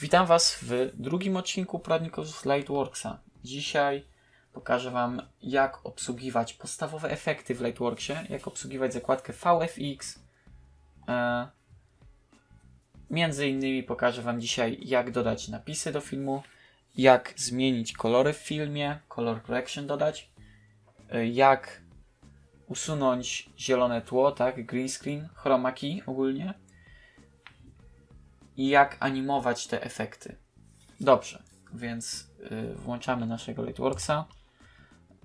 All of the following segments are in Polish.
Witam Was w drugim odcinku poradników z Lightworksa. Dzisiaj pokażę Wam, jak obsługiwać podstawowe efekty w Lightworksie, jak obsługiwać zakładkę VFX. E, między innymi pokażę Wam dzisiaj, jak dodać napisy do filmu, jak zmienić kolory w filmie, color correction dodać, e, jak usunąć zielone tło, tak, green screen, chroma key ogólnie i jak animować te efekty. Dobrze, więc y, włączamy naszego Lightworksa.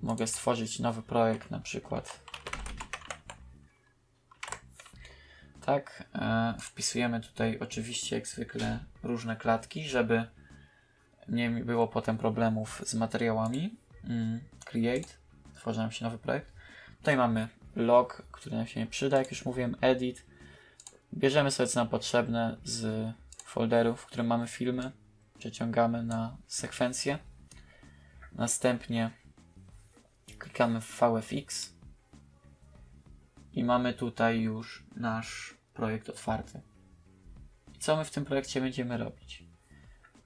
Mogę stworzyć nowy projekt na przykład. Tak, e, wpisujemy tutaj oczywiście jak zwykle różne klatki, żeby nie było potem problemów z materiałami. Mm, create, tworzy nam się nowy projekt. Tutaj mamy log, który nam się nie przyda, jak już mówiłem, edit. Bierzemy sobie co nam potrzebne z folderu, w którym mamy filmy. Przeciągamy na sekwencję. Następnie klikamy w VFX i mamy tutaj już nasz projekt otwarty. I co my w tym projekcie będziemy robić?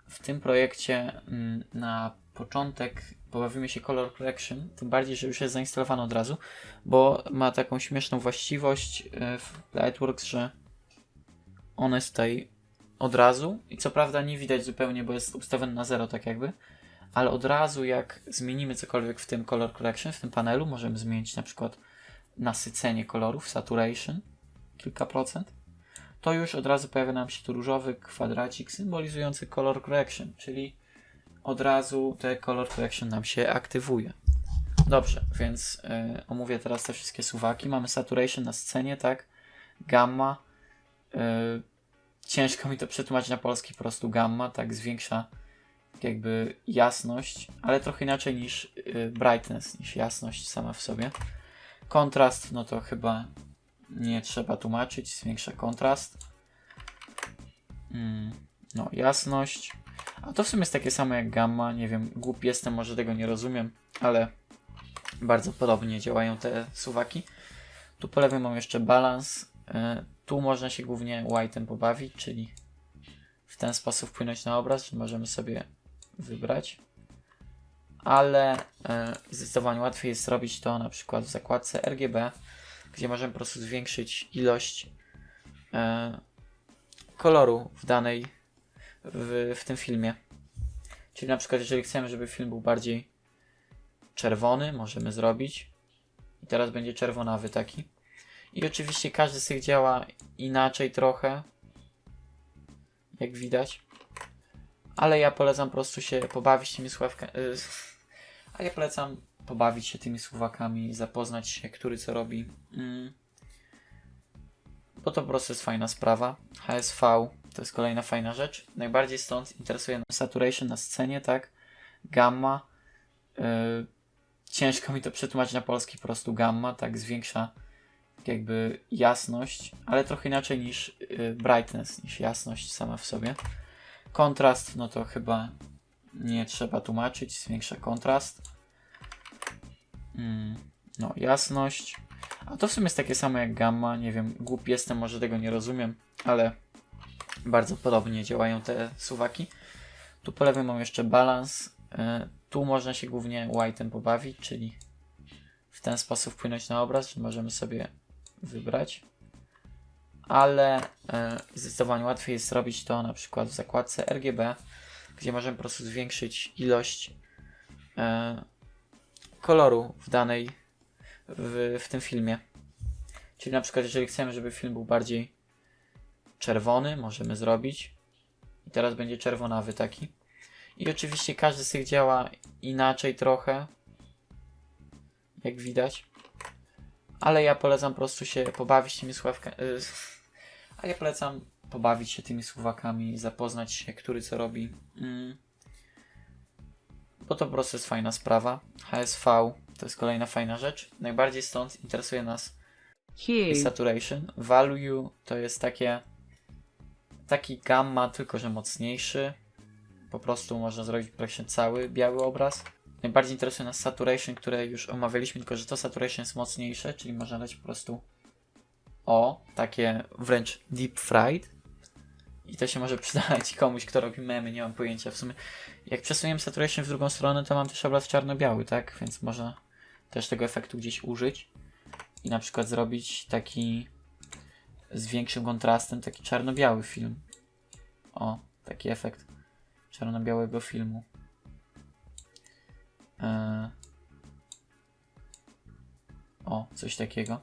W tym projekcie mm, na początek pobawimy się Color Correction, tym bardziej, że już jest zainstalowany od razu, bo ma taką śmieszną właściwość y, w Lightworks, że on jest tutaj od razu i co prawda nie widać zupełnie, bo jest ustawiony na zero tak jakby, ale od razu jak zmienimy cokolwiek w tym Color Correction, w tym panelu, możemy zmienić na przykład nasycenie kolorów, saturation, kilka procent, to już od razu pojawia nam się tu różowy kwadracik symbolizujący Color Correction, czyli od razu te Color Correction nam się aktywuje. Dobrze, więc y, omówię teraz te wszystkie suwaki. Mamy saturation na scenie, tak? Gamma. Y, ciężko mi to przetłumaczyć na polski, po prostu gamma, tak zwiększa jakby jasność, ale trochę inaczej niż y, brightness, niż jasność sama w sobie. Kontrast, no to chyba nie trzeba tłumaczyć, zwiększa kontrast. Mm, no, jasność. A to w sumie jest takie samo jak gamma, nie wiem, głupi jestem, może tego nie rozumiem, ale bardzo podobnie działają te suwaki. Tu po lewej mam jeszcze balans. Tu można się głównie white'em pobawić, czyli w ten sposób wpłynąć na obraz, że możemy sobie wybrać. Ale e, zdecydowanie łatwiej jest zrobić to na przykład w zakładce RGB, gdzie możemy po prostu zwiększyć ilość e, koloru w danej w, w tym filmie. Czyli na przykład jeżeli chcemy, żeby film był bardziej czerwony, możemy zrobić. I teraz będzie czerwonawy taki. I oczywiście każdy z tych działa inaczej trochę, jak widać. Ale ja polecam po prostu się pobawić tymi sławkami. A ja polecam pobawić się tymi słowakami, zapoznać się, który co robi. Mm. Bo to po prostu jest fajna sprawa. HSV to jest kolejna fajna rzecz. Najbardziej stąd interesuje nas saturation na scenie, tak? Gamma. Yy, ciężko mi to przetłumaczyć na polski, po prostu gamma, tak zwiększa jakby jasność, ale trochę inaczej niż y, brightness, niż jasność sama w sobie. Kontrast, no to chyba nie trzeba tłumaczyć, zwiększa kontrast. Mm, no, jasność. A to w sumie jest takie samo jak gamma, nie wiem, głupi jestem, może tego nie rozumiem, ale bardzo podobnie działają te suwaki. Tu po lewej mam jeszcze balans. Y, tu można się głównie white'em pobawić, czyli w ten sposób wpłynąć na obraz, że możemy sobie wybrać. Ale e, zdecydowanie łatwiej jest zrobić to na przykład w zakładce RGB, gdzie możemy po prostu zwiększyć ilość e, koloru w danej w, w tym filmie. Czyli na przykład jeżeli chcemy, żeby film był bardziej czerwony, możemy zrobić. I teraz będzie czerwonawy taki. I oczywiście każdy z tych działa inaczej trochę, jak widać. Ale ja polecam po prostu się pobawić tymi sławkami. A ja polecam pobawić się tymi słowakami, zapoznać się, który co robi. Mm. Bo to po prostu jest fajna sprawa. HSV to jest kolejna fajna rzecz. Najbardziej stąd interesuje nas Hue. saturation. Value to jest takie taki gamma, tylko że mocniejszy. Po prostu można zrobić praktycznie cały biały obraz. Najbardziej interesuje nas saturation, które już omawialiśmy, tylko że to saturation jest mocniejsze, czyli można dać po prostu o, takie wręcz deep fried. I to się może przydać komuś, kto robi memy, nie mam pojęcia. W sumie, jak przesuniemy saturation w drugą stronę, to mam też obraz czarno-biały, tak? Więc można też tego efektu gdzieś użyć i na przykład zrobić taki z większym kontrastem, taki czarno-biały film. O, taki efekt czarno-białego filmu. Eee. O, coś takiego.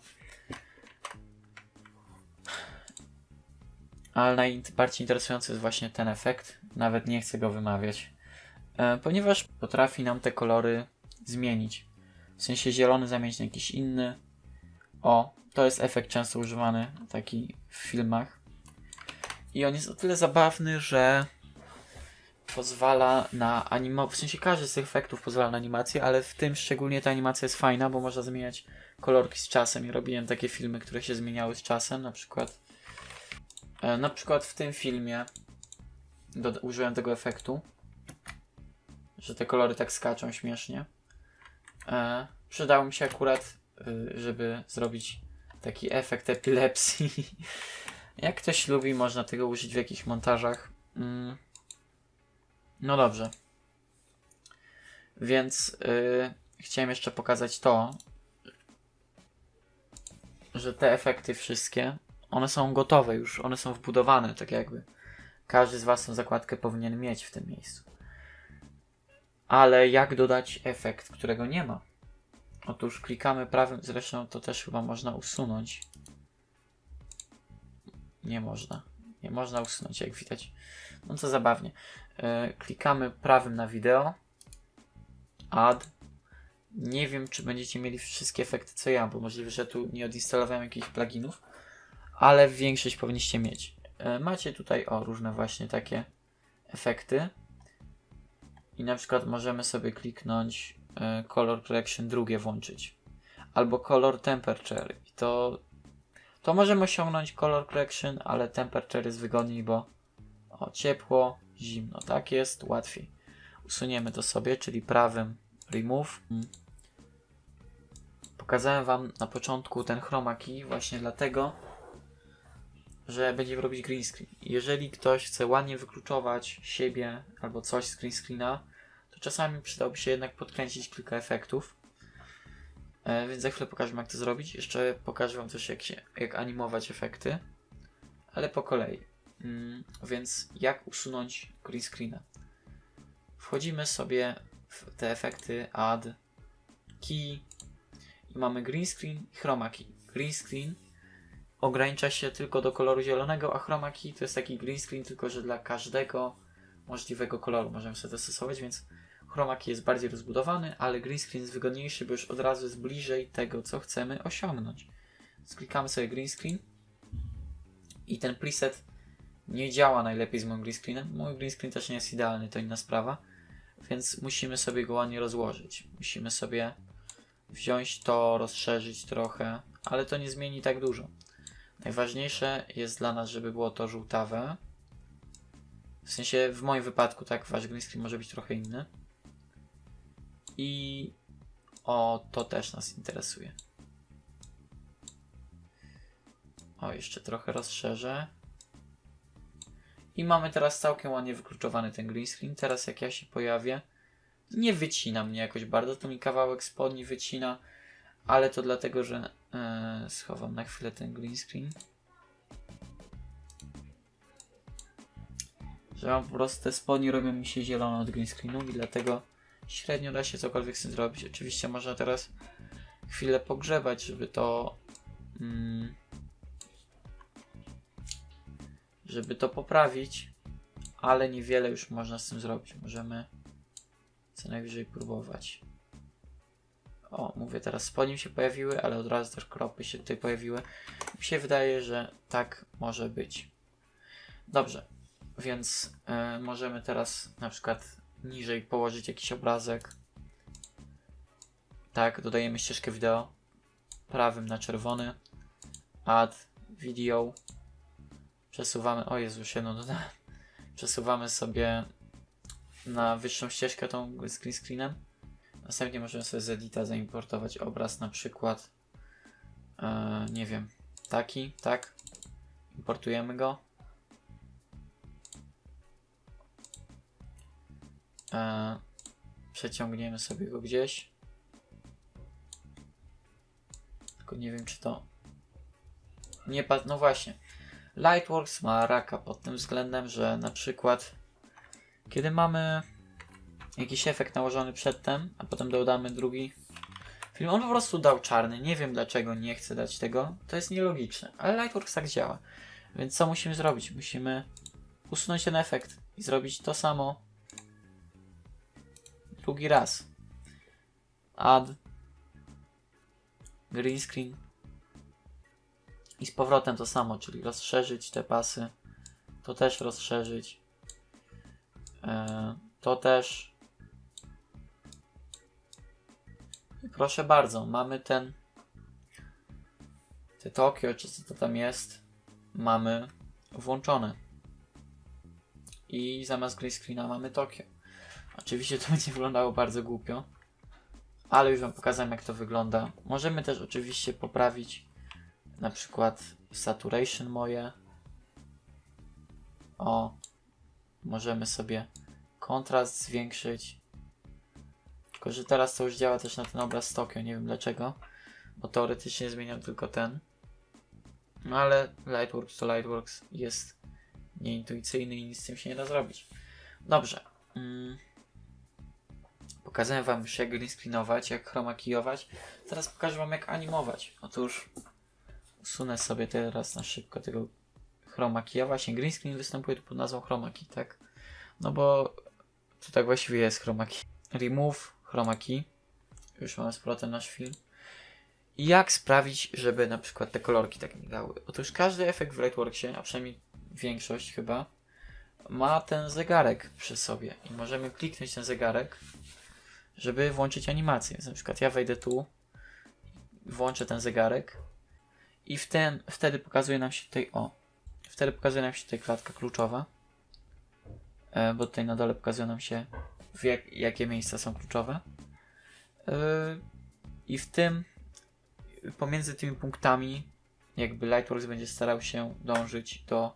Ale najbardziej interesujący jest właśnie ten efekt. Nawet nie chcę go wymawiać. E, ponieważ potrafi nam te kolory zmienić. W sensie zielony zamienić na jakiś inny. O, to jest efekt często używany taki w filmach. I on jest o tyle zabawny, że pozwala na animowanie. W sensie każdy z tych efektów pozwala na animację, ale w tym szczególnie ta animacja jest fajna, bo można zmieniać kolorki z czasem. I robiłem takie filmy, które się zmieniały z czasem, na przykład. E, na przykład w tym filmie użyłem tego efektu, że te kolory tak skaczą śmiesznie. E, przydało mi się akurat, y, żeby zrobić taki efekt epilepsji. Jak ktoś lubi, można tego użyć w jakichś montażach. Mm. No dobrze. Więc y, chciałem jeszcze pokazać to, że te efekty wszystkie, one są gotowe już, one są wbudowane, tak jakby. Każdy z Was tą zakładkę powinien mieć w tym miejscu. Ale jak dodać efekt, którego nie ma? Otóż klikamy prawym, zresztą to też chyba można usunąć. Nie można. Nie można usunąć, jak widać. No to zabawnie. E, klikamy prawym na wideo. Add. Nie wiem, czy będziecie mieli wszystkie efekty co ja, bo możliwe, że tu nie odinstalowałem jakichś pluginów, ale większość powinniście mieć. E, macie tutaj o różne właśnie takie efekty. I na przykład możemy sobie kliknąć e, Color Correction drugie włączyć. Albo Color Temperature. I to, to możemy osiągnąć Color Correction, ale Temperature jest wygodniej, bo o, ciepło, zimno. Tak jest, łatwiej. Usuniemy to sobie, czyli prawym Remove. Mm. Pokazałem Wam na początku ten chroma key właśnie dlatego, że będziemy robić green screen. Jeżeli ktoś chce ładnie wykluczować siebie albo coś z green screena, to czasami przydałby się jednak podkręcić kilka efektów. E, więc za chwilę pokażę jak to zrobić. Jeszcze pokażę Wam też jak, się, jak animować efekty, ale po kolei. Mm, więc jak usunąć green screena? Wchodzimy sobie w te efekty add key i mamy green screen i chroma key. Green screen ogranicza się tylko do koloru zielonego, a chroma key to jest taki green screen tylko, że dla każdego możliwego koloru możemy sobie dostosować, więc chroma key jest bardziej rozbudowany, ale green screen jest wygodniejszy, bo już od razu jest bliżej tego, co chcemy osiągnąć. Sklikamy sobie green screen i ten preset nie działa najlepiej z moim green screenem. Mój green screen też nie jest idealny, to inna sprawa, więc musimy sobie go ładnie rozłożyć. Musimy sobie wziąć to, rozszerzyć trochę, ale to nie zmieni tak dużo. Najważniejsze jest dla nas, żeby było to żółtawe. W sensie, w moim wypadku, tak, wasz green screen może być trochę inny. I o, to też nas interesuje. O, jeszcze trochę rozszerzę. I mamy teraz całkiem ładnie wykluczowany ten green screen. Teraz jak ja się pojawię, nie wycina mnie jakoś bardzo. To mi kawałek spodni wycina, ale to dlatego, że e, schowam na chwilę ten green screen. Że mam po prostu te spodnie robią mi się zielone od green screenu i dlatego średnio da się cokolwiek z tym zrobić. Oczywiście można teraz chwilę pogrzebać, żeby to mm, żeby to poprawić, ale niewiele już można z tym zrobić. Możemy co najwyżej próbować. O, mówię teraz spodnie się pojawiły, ale od razu też kropy się tutaj pojawiły. Mi się wydaje, że tak może być. Dobrze, więc y, możemy teraz na przykład niżej położyć jakiś obrazek. Tak, dodajemy ścieżkę wideo prawym na czerwony. Add video. Przesuwamy, o Jezusie, no, no, no przesuwamy sobie na wyższą ścieżkę tą z green screenem. Następnie możemy sobie z edita zaimportować obraz, na przykład, e, nie wiem, taki, tak. Importujemy go. E, przeciągniemy sobie go gdzieś. Tylko nie wiem, czy to. Nie, no właśnie. Lightworks ma raka pod tym względem, że na przykład kiedy mamy jakiś efekt nałożony przedtem, a potem dodamy drugi film, on po prostu dał czarny. Nie wiem dlaczego nie chce dać tego. To jest nielogiczne, ale Lightworks tak działa. Więc co musimy zrobić? Musimy usunąć ten efekt i zrobić to samo drugi raz. Add green screen i z powrotem to samo, czyli rozszerzyć te pasy. To też rozszerzyć. E, to też. I proszę bardzo, mamy ten. Te Tokio, czy co to tam jest, mamy włączone. I zamiast green screena mamy Tokio. Oczywiście to będzie wyglądało bardzo głupio, ale już Wam pokazałem jak to wygląda. Możemy też oczywiście poprawić na przykład saturation moje. O, możemy sobie kontrast zwiększyć. Tylko, że teraz to już działa też na ten obraz Tokio, nie wiem dlaczego, bo teoretycznie zmieniam tylko ten. No ale Lightworks to Lightworks jest nieintuicyjny i nic z tym się nie da zrobić. Dobrze. Mm. Pokazałem wam już jak green screenować, jak chroma keyować. Teraz pokażę wam jak animować. Otóż usunę sobie teraz na szybko tego chroma keya. Właśnie green screen występuje tu pod nazwą chroma key, tak? No bo to tak właściwie jest chroma key. Remove chroma key. Już mamy z powrotem nasz film. I jak sprawić, żeby na przykład te kolorki tak migały? Otóż każdy efekt w Lightworksie, a przynajmniej większość chyba, ma ten zegarek przy sobie i możemy kliknąć ten zegarek, żeby włączyć animację. Więc na przykład ja wejdę tu, włączę ten zegarek i w ten, wtedy pokazuje nam się tutaj, o, wtedy pokazuje nam się tutaj klatka kluczowa, e, bo tutaj na dole pokazują nam się w jak, jakie miejsca są kluczowe. E, I w tym, pomiędzy tymi punktami, jakby Lightworks będzie starał się dążyć do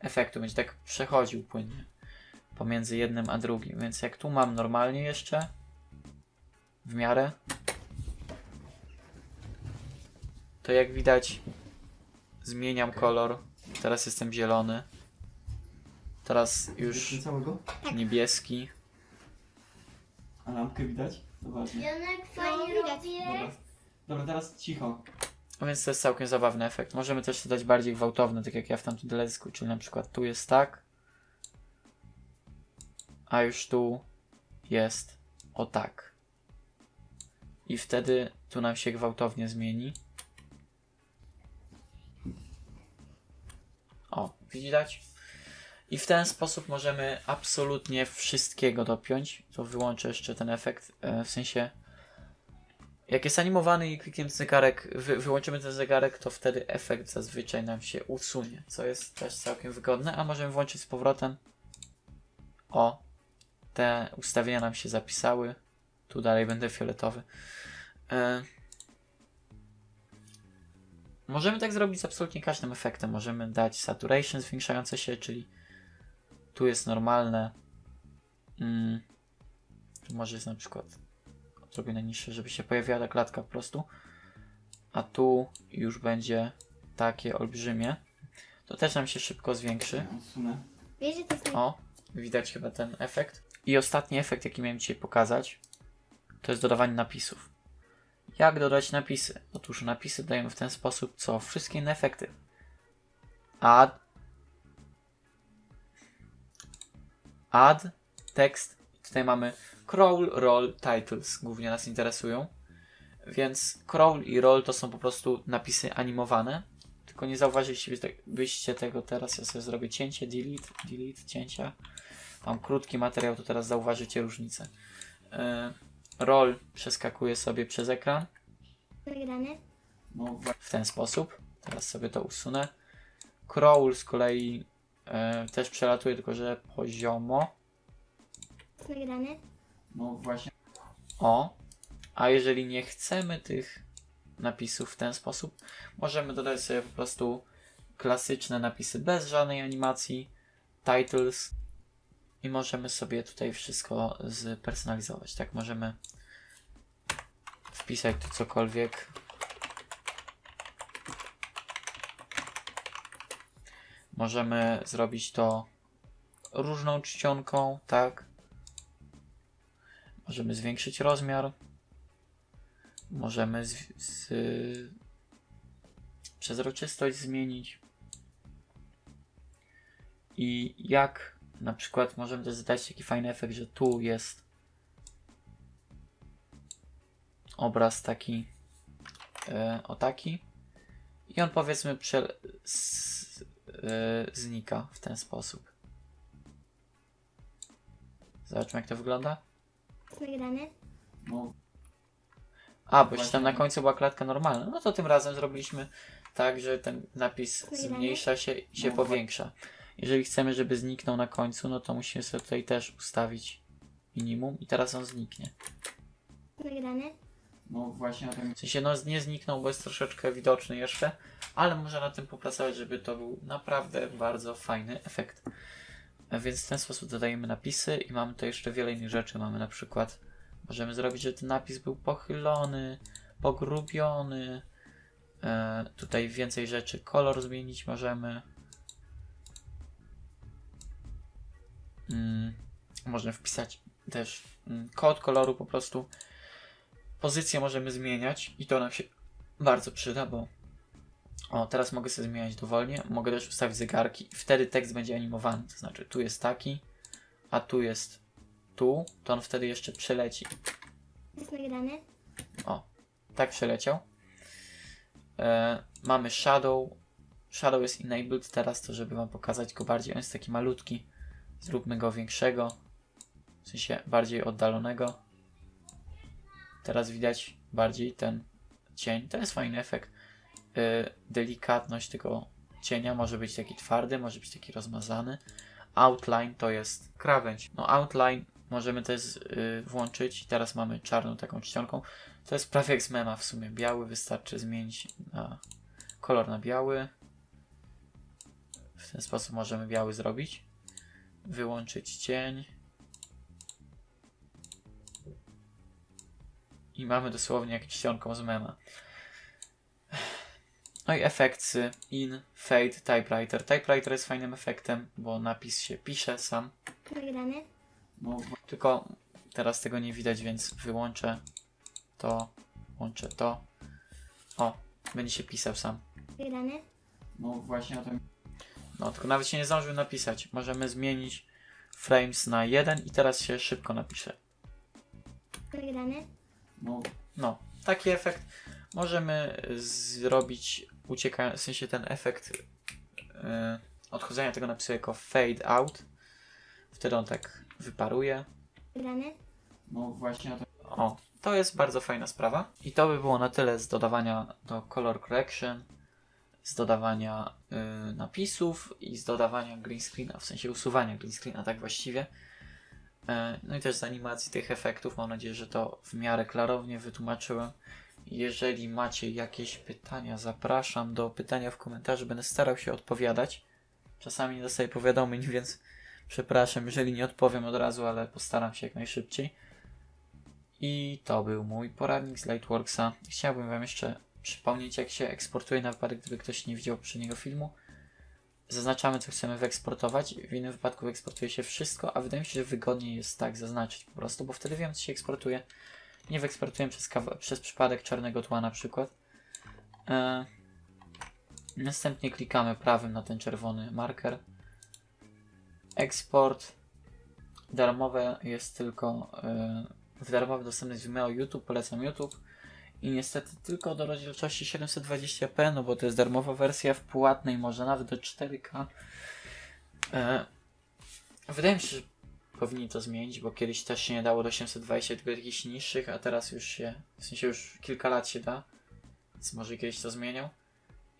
efektu, będzie tak przechodził płynnie pomiędzy jednym a drugim. Więc jak tu mam normalnie jeszcze, w miarę, to jak widać zmieniam kolor. Teraz jestem zielony. Teraz już całego? niebieski. A lampkę widać? Zobaczcie. Janek fajnie robię. Dobra, teraz cicho. No więc to jest całkiem zabawny efekt. Możemy też to dać bardziej gwałtowny, tak jak ja w tamtym teledysku, czyli na przykład tu jest tak, a już tu jest o tak. I wtedy tu nam się gwałtownie zmieni. Widać? I w ten sposób możemy absolutnie wszystkiego dopiąć. To wyłączę jeszcze ten efekt, e, w sensie jak jest animowany i klikniemy zegarek, wy, wyłączymy ten zegarek, to wtedy efekt zazwyczaj nam się usunie, co jest też całkiem wygodne, a możemy włączyć z powrotem. O, te ustawienia nam się zapisały. Tu dalej będę fioletowy. E, możemy tak zrobić z absolutnie każdym efektem. Możemy dać saturation zwiększające się, czyli tu jest normalne. Mm, tu może jest na przykład odrobinę niższe, żeby się pojawiła ta klatka po prostu. A tu już będzie takie olbrzymie. To też nam się szybko zwiększy. Odsunę. Wiesz, że to jest O, widać chyba ten efekt. I ostatni efekt, jaki miałem dzisiaj pokazać, to jest dodawanie napisów. Jak dodać napisy? Otóż napisy dajemy w ten sposób, co wszystkie inne efekty. Add, add, tekst. Tutaj mamy crawl, roll, titles. Głównie nas interesują. Więc crawl i roll to są po prostu napisy animowane. Tylko nie zauważyliście byście tego teraz. Ja sobie zrobię cięcie, delete, delete, cięcia. Mam krótki materiał, to teraz zauważycie różnicę. Yy, roll przeskakuje sobie przez ekran nagrane. No, w ten sposób. Teraz sobie to usunę. Crawl z kolei e, też przelatuje, tylko że poziomo. Nagrane. no właśnie. O. A jeżeli nie chcemy tych napisów w ten sposób, możemy dodać sobie po prostu klasyczne napisy bez żadnej animacji, titles i możemy sobie tutaj wszystko spersonalizować. Tak, możemy wpisać tu cokolwiek. Możemy zrobić to różną czcionką, tak. Możemy zwiększyć rozmiar. Możemy z, z, przezroczystość zmienić. I jak na przykład możemy też zadać taki fajny efekt, że tu jest obraz taki e, o taki i on powiedzmy prze, s, e, znika w ten sposób. Zobaczmy jak to wygląda. Nagrane. No, A, bo Właśnie. tam na końcu była klatka normalna. No to tym razem zrobiliśmy tak, że ten napis zmniejsza się i się No, powiększa. Jeżeli chcemy, żeby zniknął na końcu, no to musimy sobie tutaj też ustawić minimum i teraz on zniknie. Nagrane. no właśnie o tym W sensie, no nie zniknął, bo jest troszeczkę widoczny jeszcze, ale można na tym popracować, żeby to był naprawdę bardzo fajny efekt. A Więc w ten sposób dodajemy napisy i mamy tutaj jeszcze wiele innych rzeczy. Mamy na przykład, możemy zrobić, żeby ten napis był pochylony, pogrubiony. E, tutaj więcej rzeczy, kolor zmienić możemy. Można wpisać też mm, kod koloru po prostu pozycję możemy zmieniać i to nam się bardzo przyda, bo o, teraz mogę sobie zmieniać dowolnie, mogę też ustawić zegarki i wtedy tekst będzie animowany, to znaczy tu jest taki, a tu jest tu, to on wtedy jeszcze przeleci. Jest nagrane. O, tak przeleciał. E, mamy shadow. Shadow jest enabled teraz, to żeby wam pokazać go bardziej. On jest taki malutki. Zróbmy go większego. W sensie bardziej oddalonego. Teraz widać bardziej ten cień. To jest fajny efekt. E, delikatność tego cienia może być taki twardy, może być taki rozmazany. Outline to jest krawędź. No outline możemy też y, włączyć. Teraz mamy czarną taką czcionką. To jest prawie jak z mema w sumie. Biały wystarczy zmienić na kolor na biały. W ten sposób możemy biały zrobić. Wyłączyć cień. I mamy dosłownie jak czcionką z mema. No i efekty in, fade, typewriter. Typewriter jest fajnym efektem, bo napis się pisze sam. Nagrane. no, Tylko teraz tego nie widać, więc wyłączę to, włączę to. O, będzie się pisał sam. Nagrane. no właśnie o tym No, tylko nawet się nie zdążył napisać. Możemy zmienić frames na 1 i teraz się szybko napisze. Nagrane. no, No, taki efekt możemy zrobić, ucieka, w sensie ten efekt yy, odchodzenia tego napisu jako fade out. Wtedy on tak wyparuje. Nagrane. no właśnie o tym O, to jest bardzo fajna sprawa. I to by było na tyle z dodawania do color correction, z dodawania y, napisów i z dodawania green screena, w sensie usuwania green screena, tak właściwie. E, no i też z animacji tych efektów. Mam nadzieję, że to w miarę klarownie wytłumaczyłem. Jeżeli macie jakieś pytania, zapraszam do pytania w komentarzu. Będę starał się odpowiadać. Czasami nie dostaję powiadomień, więc przepraszam, jeżeli nie odpowiem od razu, ale postaram się jak najszybciej. I to był mój poradnik z Lightworksa. Chciałbym Wam jeszcze przypomnieć, jak się eksportuje na wypadek, gdyby ktoś nie widział poprzedniego filmu. Zaznaczamy, co chcemy wyeksportować. W innym wypadku wyeksportuje się wszystko, a wydaje mi się, że wygodniej jest tak zaznaczyć po prostu, bo wtedy wiem, co się eksportuje. Nie wyeksportujemy przez, przez przypadek czarnego tła na przykład. E, następnie klikamy prawym na ten czerwony marker. Eksport. Darmowe jest tylko w darmowy dostępny jest Vimeo YouTube, polecam YouTube. I niestety tylko do rozdzielczości 720p, no bo to jest darmowa wersja, w płatnej może nawet do 4K. E, wydaje mi się, że powinni to zmienić, bo kiedyś też się nie dało do 720, tylko jakichś niższych, a teraz już się, w sensie już kilka lat się da, więc może kiedyś to zmienią.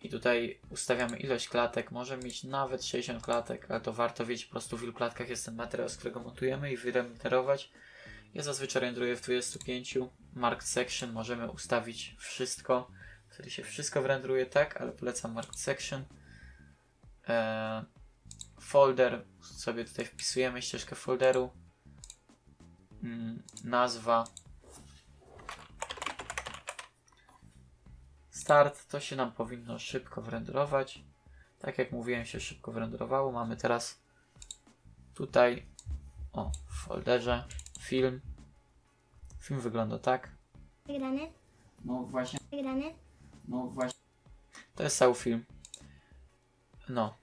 I tutaj ustawiamy ilość klatek, może mieć nawet 60 klatek, ale to warto wiedzieć po prostu w ilu klatkach jest ten materiał, z którego montujemy i wyrenderować. Ja zazwyczaj renderuję w 25. Marked Section możemy ustawić wszystko. Wtedy się wszystko wyrenderuje tak, ale polecam Marked Section. Eee, folder, sobie tutaj wpisujemy ścieżkę folderu. Mm, nazwa. Start, to się nam powinno szybko wrenderować. Tak jak mówiłem, się szybko wrenderowało. Mamy teraz tutaj, o, w folderze film. Film wygląda tak. Wygrany. No właśnie, Wygrany. no właśnie. To jest cały film. No.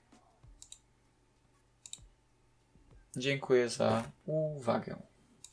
Dziękuję za uwagę.